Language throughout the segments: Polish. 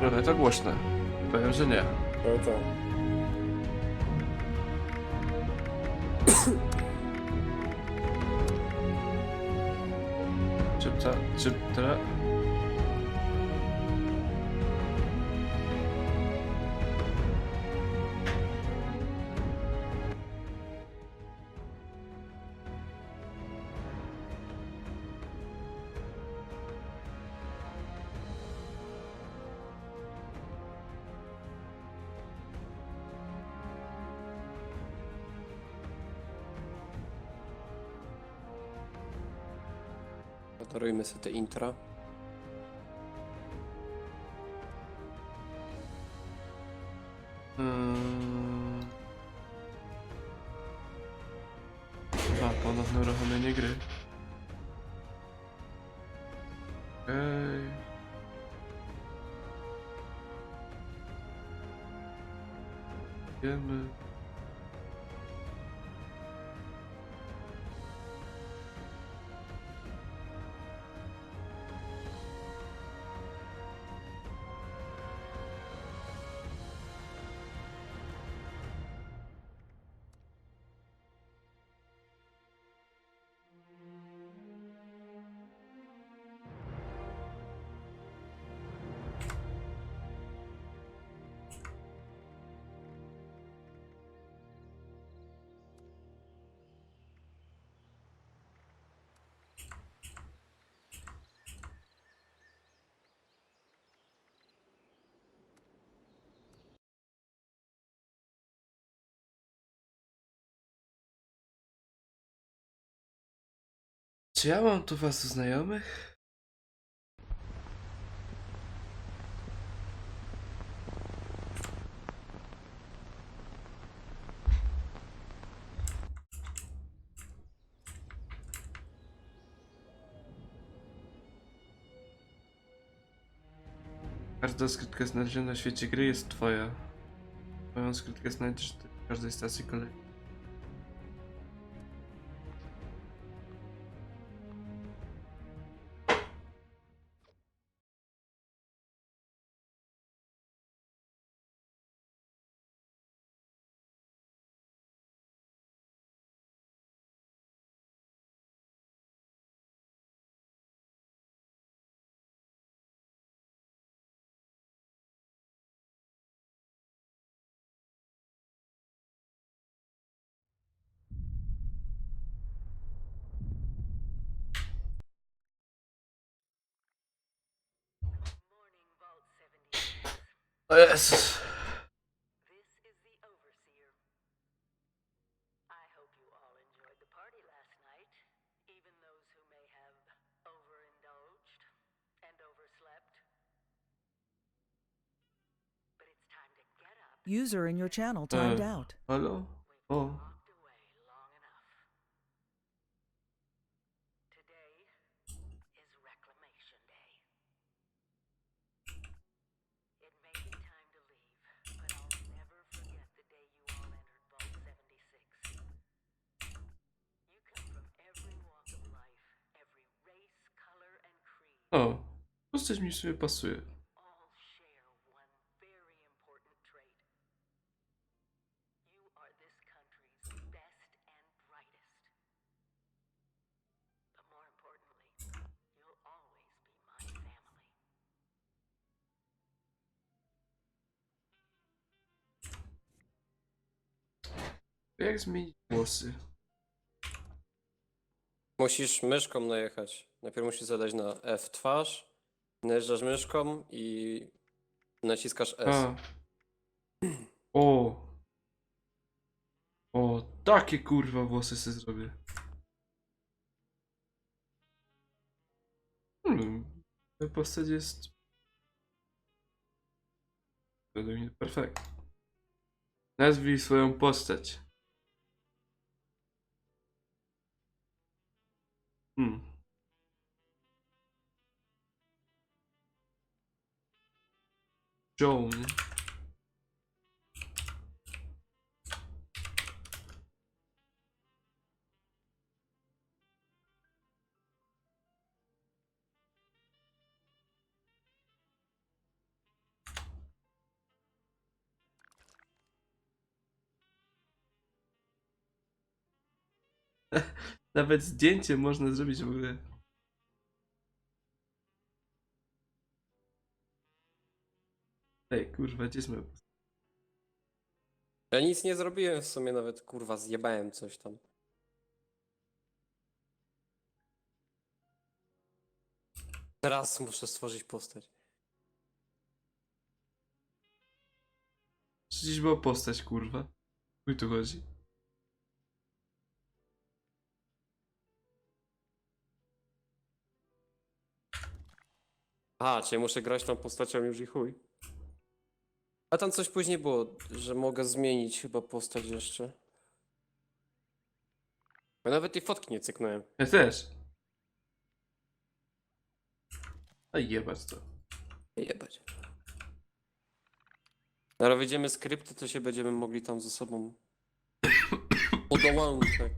Trochę to głośne. Powiem, że nie. No to. Sobie te intra. Hmm. A, ponowne uruchomienie gry. Okej. Wiemy. Czy ja mam tu was znajomych? Każda skrytka znaleziona w świecie gry jest twoja. Twoją skrytkę znajdziesz w każdej stacji kolei. 76. O Jezus. This is the Overseer. I hope you all enjoyed the party last night, even those who may have overindulged and overslept. But it's time to get up. User in your channel timed Uh. out. Hello? We've you'll always be my family. Jak zmienić włosy? Musisz myszką najechać. Najpierw musisz zadać na F twarz, najeżdżasz myszką i naciskasz S. O. O, takie kurwa włosy sobie zrobię. Hmm. Ta postać jest... Według mnie perfekt. Nazwij swoją postać. Hmm. Joan. Nawet zdjęcie można zrobić w ogóle. Ej, kurwa, gdzie jest moja postać? Ja nic nie zrobiłem w sumie, nawet kurwa zjebałem coś tam. Teraz muszę stworzyć postać. Przecież była postać, kurwa. Chuj tu chodzi. A, czyli muszę grać tą postacią już i chuj. A tam coś później było, że mogę zmienić chyba postać jeszcze. Ja nawet tej fotki nie cyknąłem. Ja też. A jebać to. Jebać. Ale wyjdziemy skrypty, to się będziemy mogli tam ze sobą podołączać.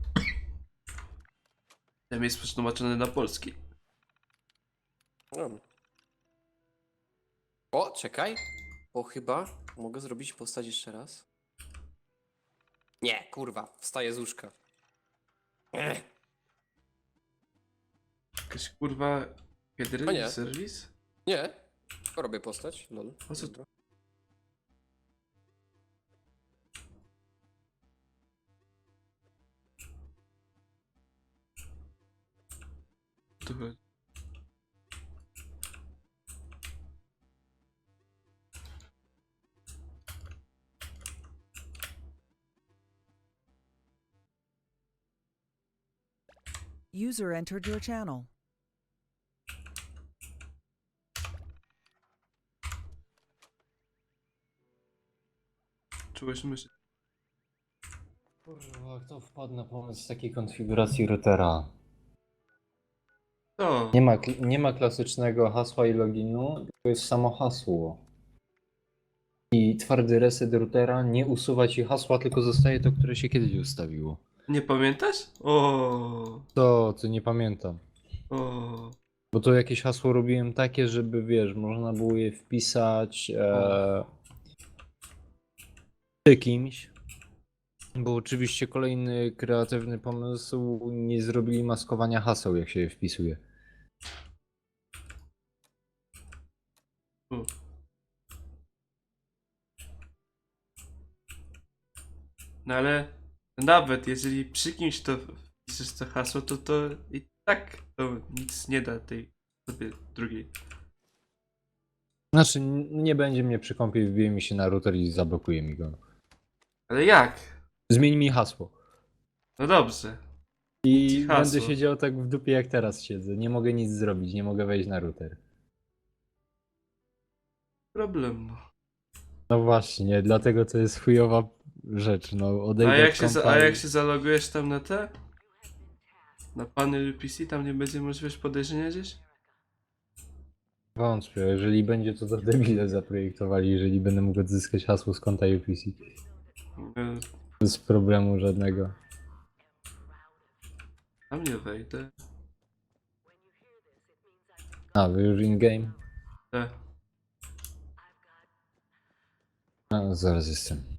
Tam jest przetłumaczone na polski. No. O, czekaj. Bo chyba mogę zrobić postać jeszcze raz. Nie, kurwa, wstaję z łóżka. Ech. Jakaś kurwa... Kiedy O nie. serwis? Nie, robię postać, lol. A co- Dobra. Tu chodzi. User entered your channel. Czułeś myszy. Kurwa, kto wpadł na pomysł takiej konfiguracji routera? To. Nie ma, kl- nie ma klasycznego hasła i loginu, to jest samo hasło. I twardy reset routera nie usuwa ci hasła, tylko zostaje to, które się kiedyś ustawiło. Nie pamiętasz? O, To, co nie pamiętam. o. Bo to jakieś hasło robiłem takie, żeby wiesz, można było je wpisać e, przy kimś. Bo oczywiście kolejny kreatywny pomysł, nie zrobili maskowania haseł, jak się je wpisuje. No ale nawet jeżeli przy kimś to wpiszesz to hasło, to to i tak to nic nie da tej sobie drugiej. Znaczy, nie będzie mnie przy kąpie, wbije mi się na router i zablokuje mi go. Ale jak? Zmień mi hasło. No dobrze. I Ci hasło. będę siedział tak w dupie jak teraz siedzę. Nie mogę nic zrobić, nie mogę wejść na router. Problem. No właśnie, dlatego to jest chujowa rzecz. No, odejdę A jak, od się, za- a jak się zalogujesz tam na te? Na panel PC, tam nie będzie możliwość podejrzenia gdzieś? Wątpię, jeżeli będzie to to debile zaprojektowali, jeżeli będę mógł odzyskać hasło z konta UPC. E, Bez problemu żadnego. Tam nie wejdę. A, wy już in-game? Te. No, zaraz jestem.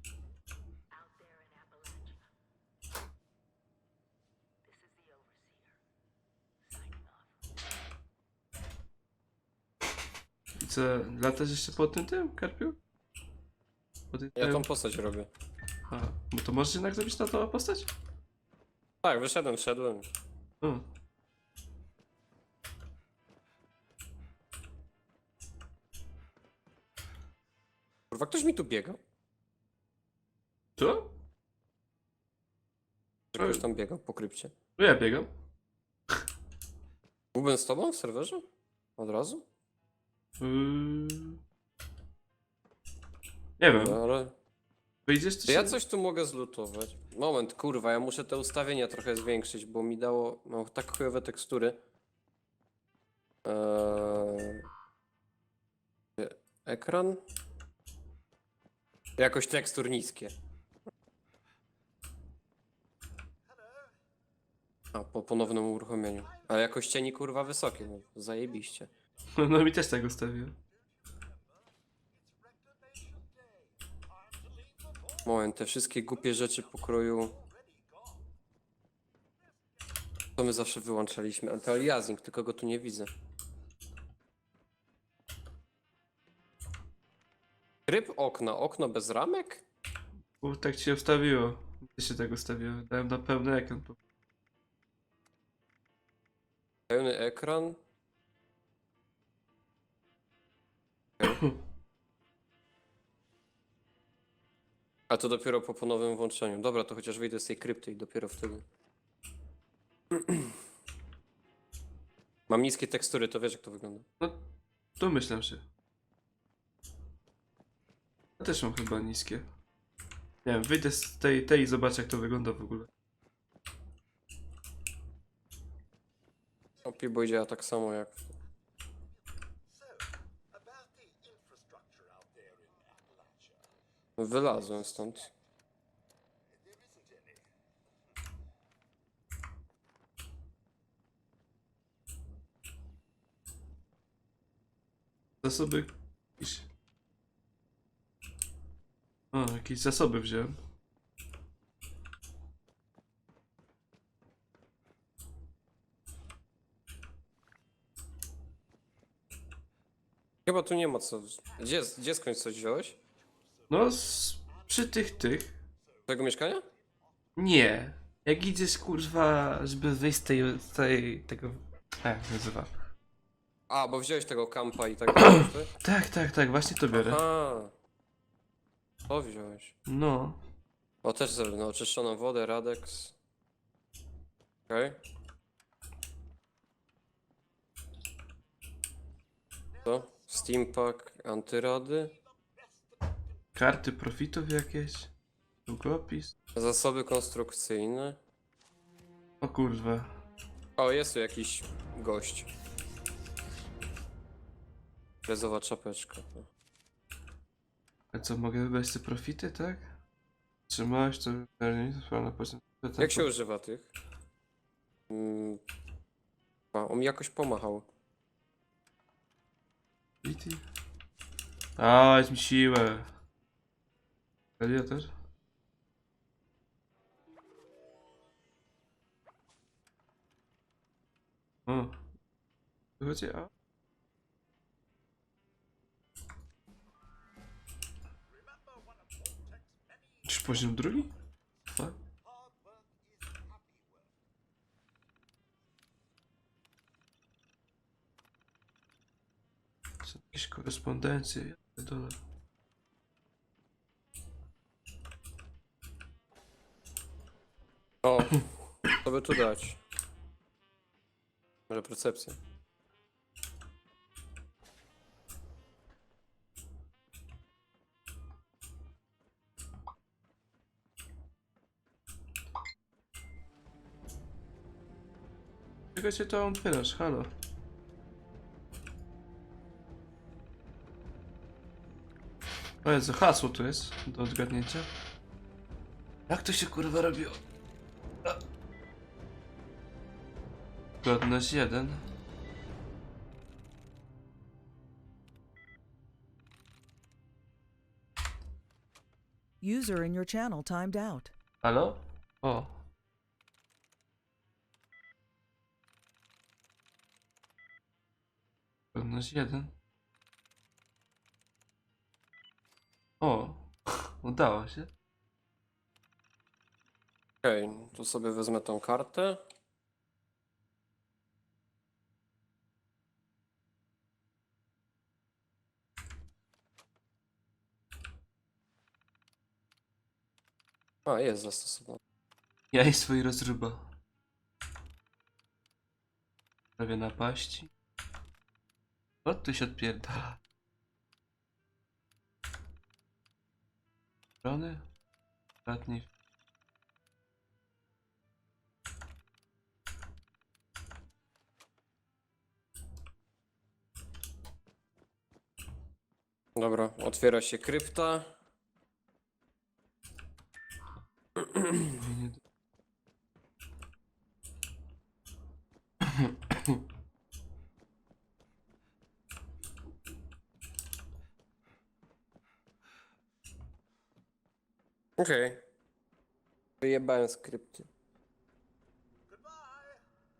Co, latasz jeszcze po tym tym, Karpiu? Po tym, Ja tym? tą postać robię. A, no to możesz jednak zrobić na to postać? Tak, wyszedłem, wszedłem. O. Kurwa, ktoś mi tu biegał. Co? Czy ktoś tam biegał po krypcie. No ja biegam. Byłbym z tobą w serwerze? Od razu? Yy... Nie wiem, No, ale... wyjdziesz czy Czy ja coś tu mogę zlutować? Moment, kurwa, ja muszę te ustawienia trochę zwiększyć, bo mi dało... Mam tak chujowe tekstury. Eee... Ekran? Jakoś tekstur niskie. A, po ponownym uruchomieniu. Ale jakoś cieni kurwa wysokie, no, zajebiście. No mi też tak ustawiłem. Moment, te wszystkie głupie rzeczy pokroju. To my zawsze wyłączaliśmy antyaliasing, tylko go tu nie widzę. Tryb okna, okno bez ramek? Bo tak ci się ustawiło. Gdzie się tak ustawiło? Dałem na pełny ekran. Pełny ekran? A to dopiero po ponownym włączeniu. Dobra, to chociaż wyjdę z tej krypty i dopiero wtedy. Mam niskie tekstury, to wiesz jak to wygląda. No, myślę, że. Ja też mam chyba niskie. Nie wiem, wyjdę z tej, tej i zobaczę jak to wygląda w ogóle. Opi, bo działa tak samo jak... Wylazłem stąd. Zasoby. Jakieś... Jakieś zasoby wziąłem. Chyba tu nie ma co... Gdzie, gdzie skądś coś wziąłeś? No, z, przy tych, tych. Twojego mieszkania? Nie. Jak idziesz, kurwa, żeby wyjść z tej, z tej tego... Jak się nazywa? A, bo wziąłeś tego kampa i tak dalej, tak? Tak, tak, tak, właśnie to biorę. Aha. To wziąłeś. No. O, też zrobię, no, oczyszczoną wodę, Radex. Okej. Co? Steampack, antyrady, Karty profitów jakieś. Długopis. zasoby konstrukcyjne. O kurwa. O, jest tu jakiś gość. Frezowa czapeczka. A co, mogę wybrać te profity, tak? Trzymałeś to na poziom. Jak się używa tych? Mm. A, on mi jakoś pomachał. Profity? A, jest mi siłę. Gladiator? O. Wychodzi, a? Czy poziom drugi? Fuck. Są jakieś korespondencje, ja pierdolę. O, co by tu dać? Może percepcję. Czego się to otwierasz? Halo? O Jezu, hasło tu jest do odgadnięcia. Jak to się kurwa robiło? Godność jeden. User in your channel timed out. Halo? O. Godność jeden. O, udało się. Okej, tu sobie wezmę tą kartę. A, jest zastosowana. Ja i swój rozruba. Prawie napaści. O, tu się odpierdala. Strony? Ostatni. Dobra, otwiera się krypta. Nie, nie. Okej. Wyjebałem skrypty.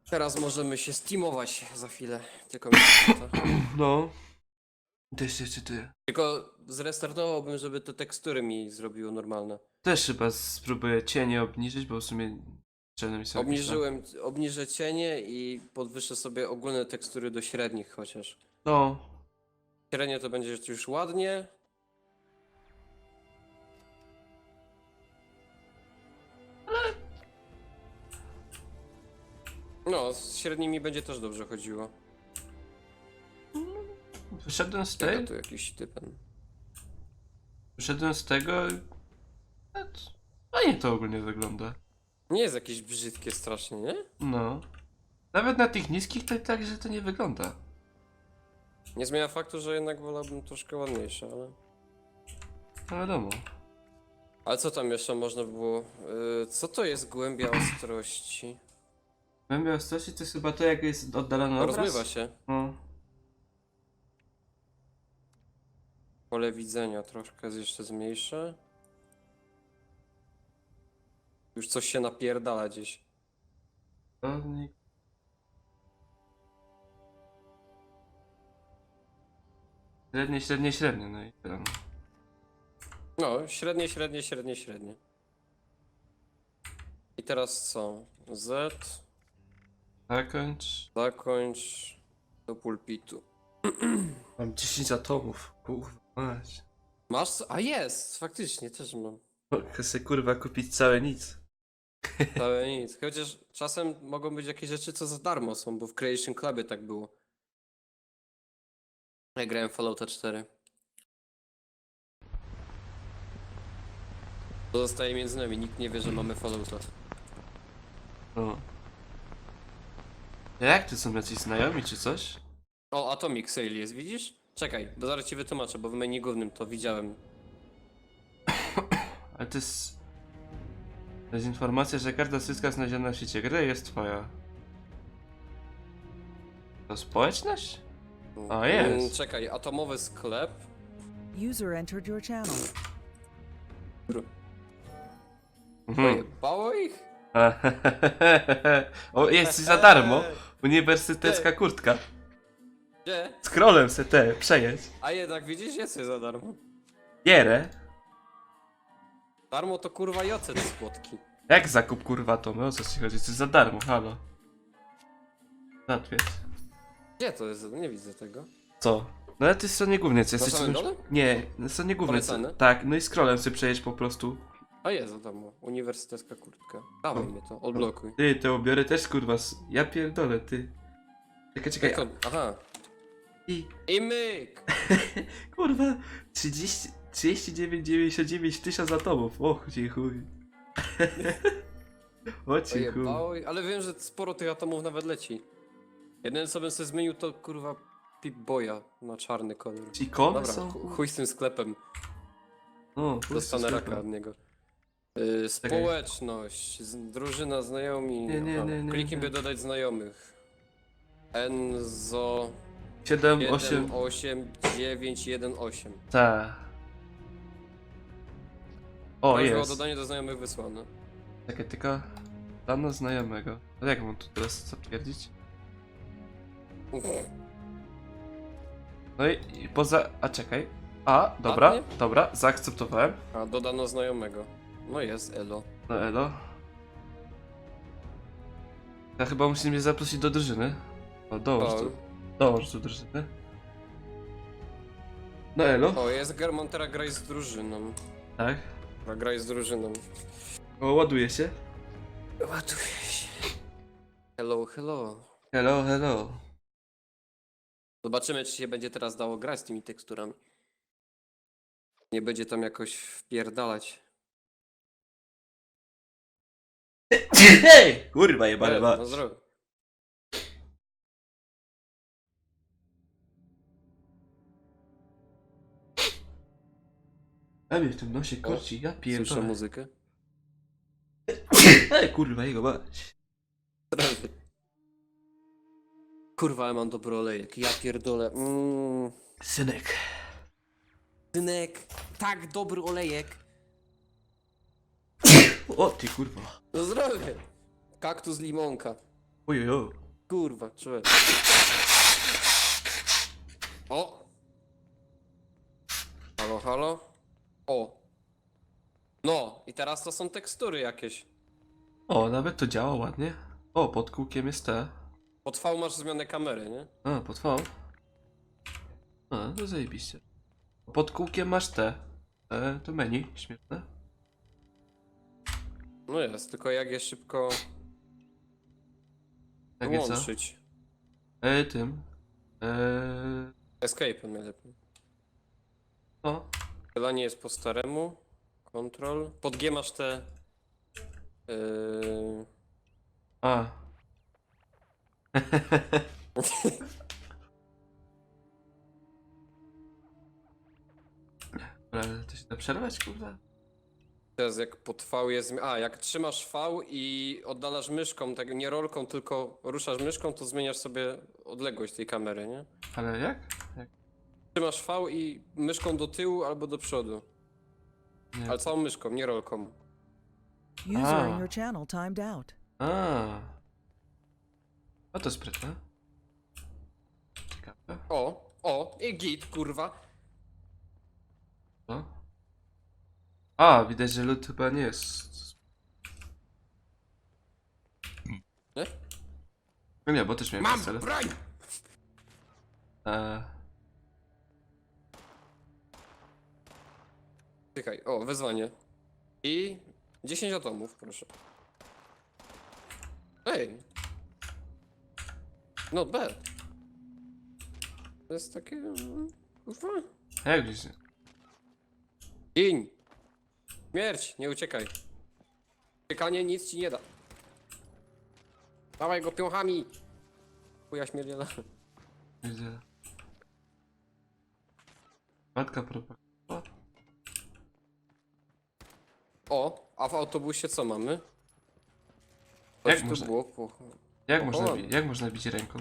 Teraz możemy się steamować za chwilę. Tylko mi to. No. Też jeszcze ty. Tylko zrestartowałbym, żeby te tekstury mi zrobiło normalne. Też chyba spróbuję cienie obniżyć, bo w sumie czarne mi są jakieś tam- Obniżyłem, obniżę cienie i podwyższę sobie ogólne tekstury do średnich chociaż. No. Średnie to będzie już ładnie. No, z średnimi będzie też dobrze chodziło. Wyszedłem z tej, tu jakiś typen. wyszedłem z tego. i- Fajnie to ogólnie wygląda. Nie jest jakieś brzydkie strasznie, nie? No. Nawet na tych niskich to tak, że to nie wygląda. Nie zmienia faktu, że jednak wolałbym troszkę ładniejsze, ale... No wiadomo. Ale co tam jeszcze można było? Yy, co to jest głębia ostrości? Głębia ostrości to jest chyba to, jak jest oddalony obraz. Rozmywa się. No. Pole widzenia troszkę jest jeszcze zmniejszę. Już coś się napierdala gdzieś. Średnie, średnie, średnie, no i tyle. No, średnie, średnie, średnie, średnie. I teraz co? Z, Zakończ. zakończ do pulpitu. Mam 10 atomów. Kurwa, Masz? co? A jest! Faktycznie, też mam. Mogę sobie kurwa kupić całe nic. Ale nic. Chociaż czasem mogą być jakieś rzeczy, co za darmo są, bo w Creation Clubie tak było. Ja grałem Fallouta 4. To zostaje między nami, nikt nie wie, że mamy Fallouta. No. Jak ty są jacyś znajomi czy coś? O, Atomic Sale jest, widzisz? Czekaj, bo zaraz ci wytłumaczę, bo w menu głównym to widziałem. Ale to jest... To jest informacja, że każda syska znaleziona w sieci gry jest twoja. To społeczność? A, jest. Mm, Czekaj, atomowy sklep. User entered your channel. Mhm. Pojebało ich? o, jest za darmo. Uniwersytecka kurtka. Gdzie? Scrollem se te, przejedź. A jednak widzisz, jest za darmo. Gierę. Darmo to kurwa jocet z płotki. Jak zakup kurwa to? No o co ci chodzi? To jest za darmo, halo. Zatwierdź. Gdzie to jest? Nie widzę tego. Co? No ale ty stronie głównej co Na jesteś... samym coś- dole? Nie, na stronie głównej co... Polecane? Tak, no i scrollem sobie przejedź po prostu. A jest za darmo. Uniwersytecka kurtka. Dawaj mnie to, odblokuj. Ty, te obiorę też kurwa. s- Ja pierdolę, ty. Czekaj, czekaj. Jak to? Aha. I I myk! kurwa 30, 39,99 tysiąc atomów. Och, ci chuj. O ci chuj. Ale wiem, że sporo tych atomów nawet leci. Jedyne co bym sobie zmienił to kurwa Pip-Boya na czarny kolor. Ikony Dobra, są? chu- chuj z tym sklepem. Chuj z Dostanę raka od niego. Yy, społeczność, z, drużyna znajomi. Nie, nie, Aha, nie, nie, Kliknij, nie. by dodać znajomych. Enzo 7, 7, 8. 8, 9, 1, 8. Ta. O, Prośba o jest. dodanie do znajomych wysłane. Czekaj, tylko dano znajomego. Ale jak mam tu teraz zatwierdzić? No i, i poza... A czekaj. A, dobra, Ładnie? dobra, zaakceptowałem. A, dodano znajomego. No jest, elo. No elo. Ja chyba musi mnie zaprosić do drużyny. O, dołącz tu. Dołącz do drużyny. No elo. o jest Germon, teraz graj z drużyną. Tak. A graj z drużyną. O, ładuje się. Ładuje się. Hello, hello. Hello, hello. Zobaczymy, czy się będzie teraz dało grać z tymi teksturami. Nie będzie tam jakoś wpierdalać. Hej! Kurwa jebane E, ma. No. A mnie w tym nosie korci, ja Słyszę pierdolę. muzykę. Ej, kurwa jego mać. Zdrowie. Kurwa, ja mam dobry olejek. Ja pierdolę. Mm. Synek. Synek, tak dobry olejek. O ty kurwa. No zdrowie. Kaktus limonka. Ojojo. Kurwa, człowiek. O! Halo, halo? O! No, i teraz to są tekstury jakieś. O, nawet to działa ładnie. O, pod kółkiem jest te. Pod V masz zmianę kamery, nie? A, pod V. A, no zajebiście. Pod kółkiem masz te. E, to menu, śmieszne. No jest, tylko jak je szybko Jak jest co? E, tym. E, Escape najlepiej. no. Strzelanie jest po staremu. Control. Pod G masz te... Yy... A. Ale to się da przerwać, kurwa? Teraz jak pod V jest... A, jak trzymasz V i oddalasz myszką, tak nie rolką, tylko ruszasz myszką, to zmieniasz sobie odległość tej kamery, nie? Ale jak? jak? Trzymasz V i myszką do tyłu albo do przodu. Nie. Ale całą myszką, nie rolką. User Ah. in your channel timed out. A. No to sprytne. Ciekawe. O, o, i git, kurwa. Co? A, widać, że lud chyba nie jest. Nie? No nie, bo też miałem Mam pistolet. broń! E, Czekaj, o, wezwanie. I 10 atomów, proszę. Ej. No B. To jest takie... mm, Kurwa. jak gdzieś. Gin. Śmierć, nie uciekaj. Uciekanie nic ci nie da. Dawaj go piąchami. Chuja śmierdziela. Widzę. Matka propaganda. O, a w autobusie co mamy? Jak Coś tu można- było po... Jak można, bi- jak można bić ręką?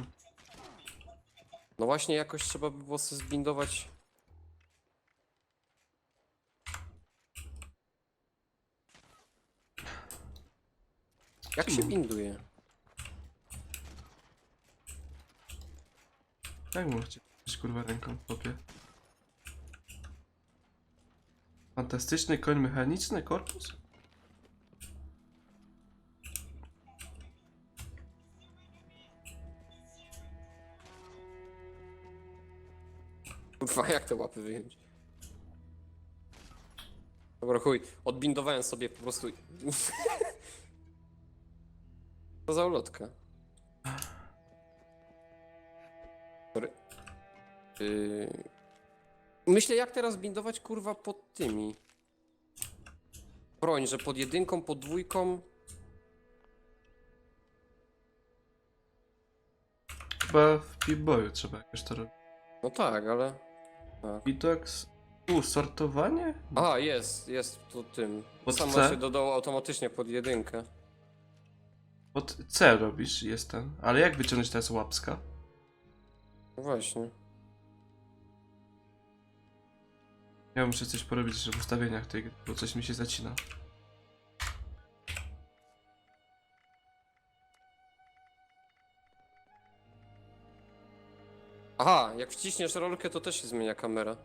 No właśnie jakoś trzeba by było sobie zbindować. Jak się binduje? Jak można bić kurwa ręką, popie? Fantastyczny koń mechaniczny, korpus? Kurwa, jak te łapy wyjąć? Dobra, chuj, odbindowałem sobie po prostu. Co za ulotka? Yy... Myślę, jak teraz bindować kurwa pod tymi. Broń, że pod jedynką, pod dwójką. Chyba w Pip-Boyu trzeba jakoś to robić. No tak, ale. Bitox. U, sortowanie? Aha, jest, jest to tym. Pod Sama C? się dodało automatycznie pod jedynkę. Pod C robisz, jest ten. Ale jak wyciągnąć teraz łapska? Właśnie. Ja muszę coś porobić w ustawieniach tej bo coś mi się zacina. Aha, jak wciśniesz rolkę, to też się zmienia kamera.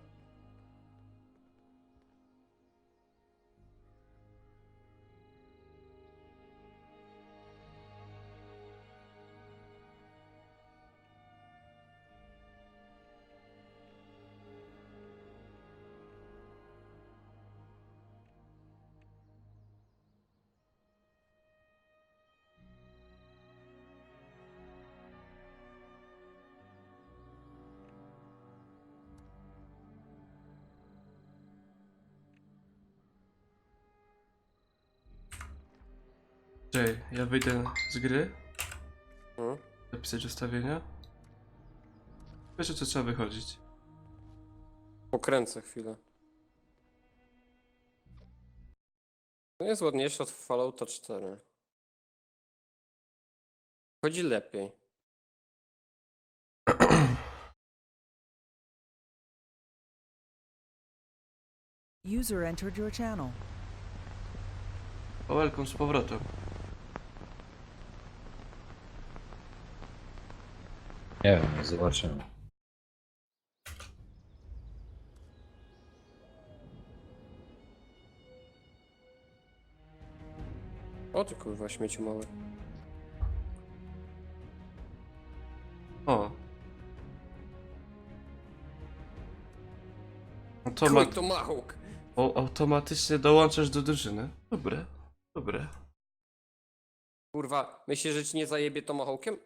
Czekaj, ja wyjdę z gry, Hmm? zapisać ustawienia. Wiesz, co trzeba wychodzić. Pokręcę chwilę. To jest ładniejsze od Fallouta 4. Chodzi lepiej. User entered your channel. O, welcome z powrotem. Nie wiem, zobaczymy. O ty kurwa, śmieci małe. O. Automa to o, automatycznie dołączasz do drużyny. Dobre, dobre. Kurwa, myślisz, że ci nie zajebie Tomahawkiem?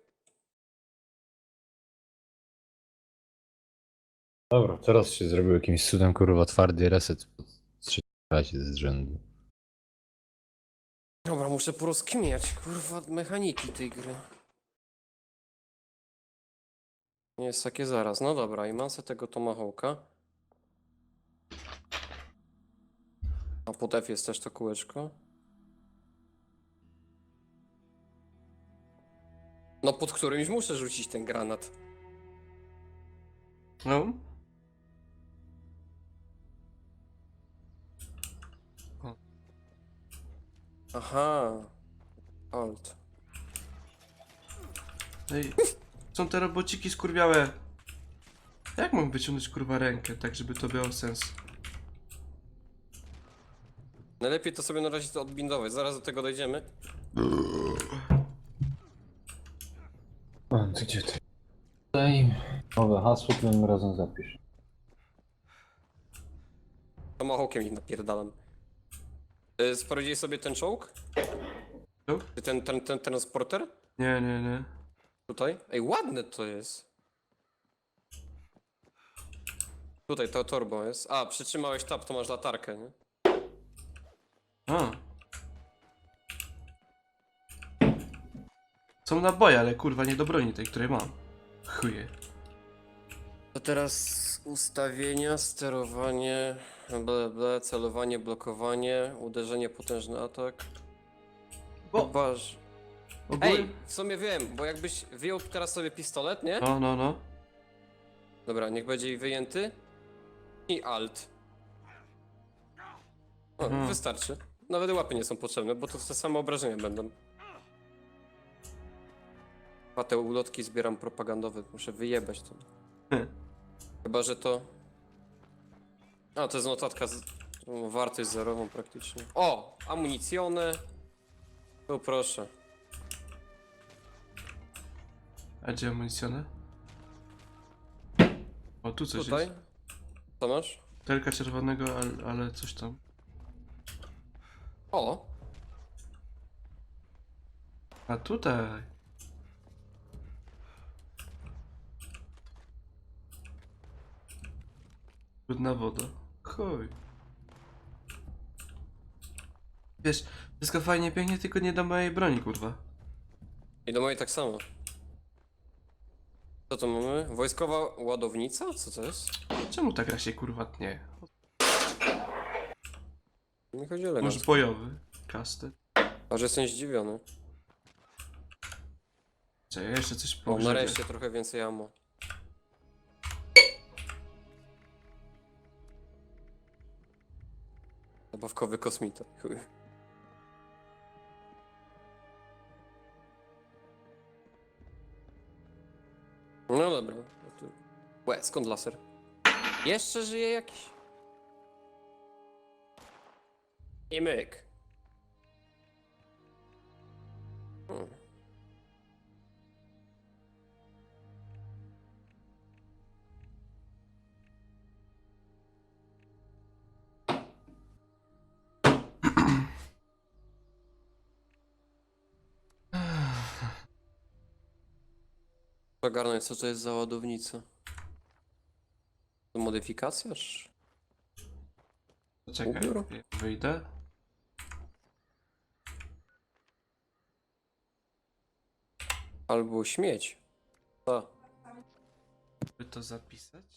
Dobra, teraz się zrobił jakimś cudem kurwa twardy reset po trzeciej razie z rzędu. Dobra, muszę porozkminiać, kurwa, mechaniki tej gry. Nie jest takie zaraz. No dobra, i mam sobie tego Tomahawka. A pod F jest też to kółeczko. No pod którymś muszę rzucić ten granat. No. Aha. Alt. Ej, są te robociki skurwiałe. Jak mam wyciągnąć kurwa rękę, tak żeby to miało sens? Najlepiej to sobie na razie to odbindować, zaraz do tego dojdziemy. A, to gdzie to? Tutaj nowe hasło, tym razem zapisz. Tomahawkiem ich napierdalam. Y, Sprawdziłeś sobie ten czołg? Czołg? Czy Ten, ten, ten transporter? Nie, nie, nie. Tutaj? Ej, ładne to jest. Tutaj to turbo jest. A, przytrzymałeś tab, to masz latarkę, nie? A. Są naboje, ale kurwa nie do broni tej, której mam. Chuje. To teraz ustawienia, sterowanie, ble, ble, celowanie, blokowanie, uderzenie, potężny atak. Bo- Chyba, że... Ogólnie... Ej, w sumie wiem, bo jakbyś wyjął teraz sobie pistolet, nie? No, no, no. Dobra, niech będzie i wyjęty. I alt. O, Mhm. wystarczy. Nawet łapy nie są potrzebne, bo to te same obrażenia będą. A te ulotki zbieram propagandowe, muszę wyjebać to. Chyba, że to... A, to jest notatka z... o, wartość zerową praktycznie. O! Amunicjone. Tu proszę. A gdzie amunicjone? O, tu coś Tutaj. jest. Co masz? Telka czerwonego, ale, ale coś tam. O! A tutaj. Brudna woda. Chuj. Wiesz, wszystko fajnie, pięknie, tylko nie do mojej broni, kurwa. I do mojej tak samo. Co to mamy? Wojskowa ładownica? Co to jest? Czemu ta gra się kurwa tnie? Mi chodzi o Może elegancko. bojowy. Kastet. A że jestem zdziwiony. Czekaj, jeszcze coś O, pogrzebie. nareszcie trochę więcej ammo. Zabawkowy kosmita. Chuj. No dobra. no Łe, skąd laser? Jeszcze żyje jakiś? I myk. Hmm. Ogarnąć co to jest za ładownica. To modyfikacja? czy- Czekaj, Ubiór? wyjdę. Albo śmieć. A, By to zapisać?